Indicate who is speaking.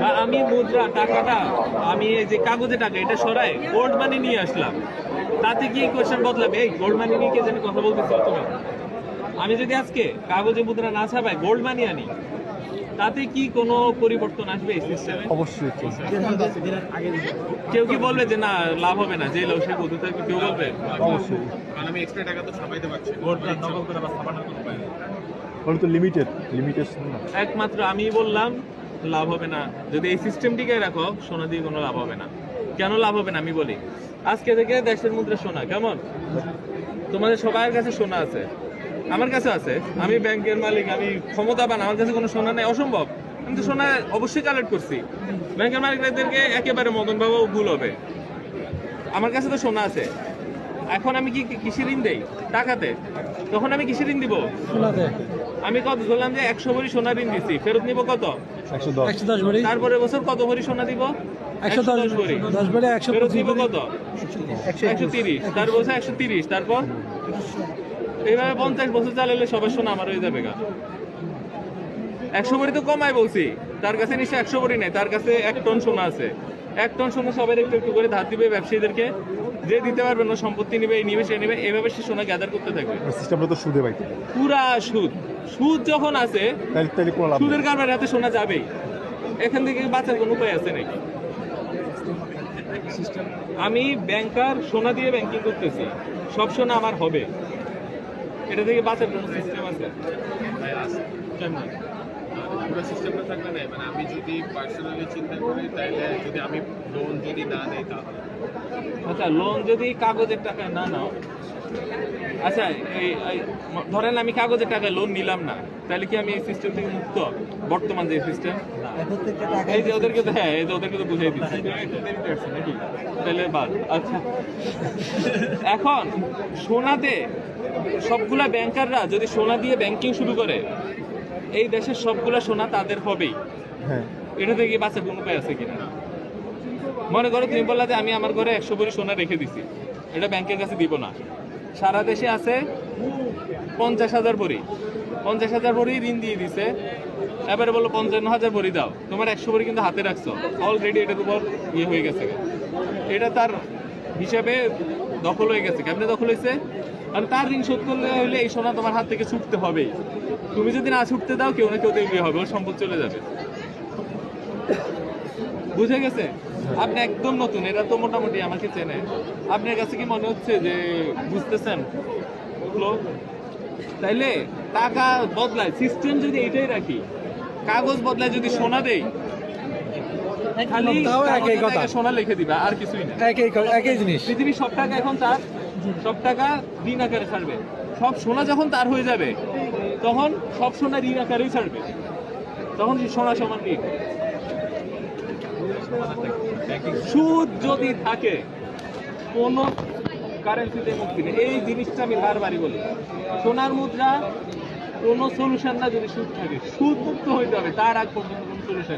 Speaker 1: বা আমি মুদ্রা টাকাটা আমি এই যে কাগজে টাকা এটা সরাই গোল্ড মানি নিয়ে আসলাম। তাতে কি কোয়েশ্চেন বদলাবে এই গোল্ড মানি নিয়ে কে জানি কথা বলতেছিল তুমি আমি যদি আজকে কাগজে মুদ্রা না ছাপাই গোল্ড মানি আনি তাতে কি কোনো পরিবর্তন আসবে এই সিস্টেমে
Speaker 2: অবশ্যই
Speaker 1: কেউ কি বলবে যে না লাভ হবে না যে লোক সে বুঝতে থাকবে কেউ বলবে?
Speaker 2: অবশ্যই।
Speaker 3: কারণ আমি এক্সট্রা টাকা তো ছাপাইতে পারছি।
Speaker 1: ভোটটা নকল করে বা ছাপানোর কোনো উপায় নেই।
Speaker 2: তো লিমিটেড লিমিটেশন
Speaker 1: একমাত্র আমি বললাম লাভ হবে না। যদি এই সিস্টেমটিকে রাখো, সোনা দিয়ে কোনো লাভ হবে না। কেন লাভ হবে না? আমি বলি। আজকে থেকে দেশের মুদ্রা সোনা, কেমন? তোমাদের সবার কাছে সোনা আছে। আমার কাছে আছে। আমি ব্যাংকের মালিক, আমি ক্ষমতাবান, আমার কাছে কোনো সোনা নেই। অসম্ভব। আমি তো সোনা অবশ্যই কালেক্ট করছি। ব্যাংকের মালিকদেরকে একেবারে মদন বাবু ভুল হবে। আমার কাছে তো সোনা আছে। এখন আমি কি কৃষি ঋণ দেই? টাকাতে? তখন আমি কৃষি ঋণ দিব? আমি কত ধরলাম যে একশো ভরি সোনা ঋণ দিচ্ছি ফেরত নিব কত?
Speaker 2: একশো দশ।
Speaker 4: ভরি।
Speaker 1: তারপরে বছর কত ভরি সোনা দিব?
Speaker 4: একশো দশ
Speaker 1: ভরি।
Speaker 4: দশ ভরি একশো
Speaker 1: ফেরত নিব কত? একশো তিরিশ। তার বছর একশো তিরিশ। তারপর? এইভাবে পঞ্চাশ বছর চালালে সবার সোনা আমার হয়ে যাবে গা। একশো ভরি তো কমাই বলছি। তার কাছে নিশ্চয় একশো ভরি নেই। তার কাছে এক টন সোনা আছে। এক টন সোনা সবাই একটু একটু করে ধার দিবে ব্যবসায়ীদেরকে। যে দিতে পারবে না সম্পত্তি নিবে এই নিবে সে নিবে এইভাবে সে সোনা গ্যাদার করতে থাকবে।
Speaker 2: সিস্টেমটা তো সুদে পাইতে
Speaker 1: পুরা সুদ। সুদ যখন আছে। সুদের কারণে হাতে সোনা যাবেই। এখান থেকে বাঁচার কোনো উপায় আছে নাকি? আমি ব্যাংকার সোনা দিয়ে ব্যাংকিং করতেছি। সব সোনা আমার হবে। এটা থেকে বাঁচার কোনো সিস্টেম আছে?
Speaker 3: পুরো সিস্টেমটা থাকলে নাই। মানে আমি যদি পার্সোনালি চিন্তা করি তাহলে যদি আমি লোন যদি না নেই তাহলে।
Speaker 1: আচ্ছা লোন যদি কাগজের টাকায় না নাও আচ্ছা এই ধরেন আমি কাগজের টাকায় লোন নিলাম না তাহলে কি আমি এই সিস্টেম থেকে মুক্ত বর্তমান যে সিস্টেম এই যে ওদেরকে তো হ্যাঁ এই যে ওদেরকে তো বুঝাই দিচ্ছি। নাকি? তাহলে বাদ আচ্ছা। এখন সোনাতে সবগুলা ব্যাংকাররা যদি সোনা দিয়ে ব্যাংকিং শুরু করে এই দেশের সবগুলা সোনা তাদের হবেই।
Speaker 2: হ্যাঁ।
Speaker 1: এটা থেকে বাঁচার কোনো উপায় আছে কিনা? মনে করো তুমি বললা যে আমি আমার ঘরে একশো ভরি সোনা রেখে দিছি। এটা ব্যাংকের কাছে দিব না। সারা দেশে আছে পঞ্চাশ হাজার ভরি। পঞ্চাশ হাজার ভরি ঋণ দিয়ে দিছে। এবারে বলো পঞ্চান্ন হাজার ভরি দাও। তোমার একশো ভরি কিন্তু হাতে রাখছো। অলরেডি এটার উপর ইয়ে হয়ে গেছে। এটা তার হিসাবে দখল হয়ে গেছে। কেমনে দখল হয়েছে? কারণ তার ঋণ শোধ করলে হলে এই সোনা তোমার হাত থেকে ছুটতে হবেই তুমি যদি না ছুটতে দাও কেউ না কেউ দেখবে হবে ওর সম্পদ চলে যাবে। বুঝে গেছে? আপনি একদম নতুন এরা তো মোটামুটি আমাকে চেনে। আপনার কাছে কি মনে হচ্ছে যে বুঝতেছেন? তাইলে টাকা বদলায় সিস্টেম যদি এটাই রাখি কাগজ বদলায় যদি সোনা দেই খালি। সোনা লিখে দিবা আর কিছুই না।
Speaker 4: একই একই জিনিস।
Speaker 1: পৃথিবীর সব টাকা এখন তার সব টাকা ঋণ আকারে ছাড়বে। সব সোনা যখন তার হয়ে যাবে, তখন সব সোনা ঋণ আকারেই ছাড়বে। তখন সোনা সমান ঋণ সুদ যদি থাকে, কোন কারেন্সিতে মুক্তি নেই এই জিনিসটা আমি বারবারই বলি। সোনার মুদ্রা কোনো সলিউশন না যদি সুদ থাকে। সুদ মুক্ত হইতে হবে, তার আগ পর্যন্ত কোনো সলিউশন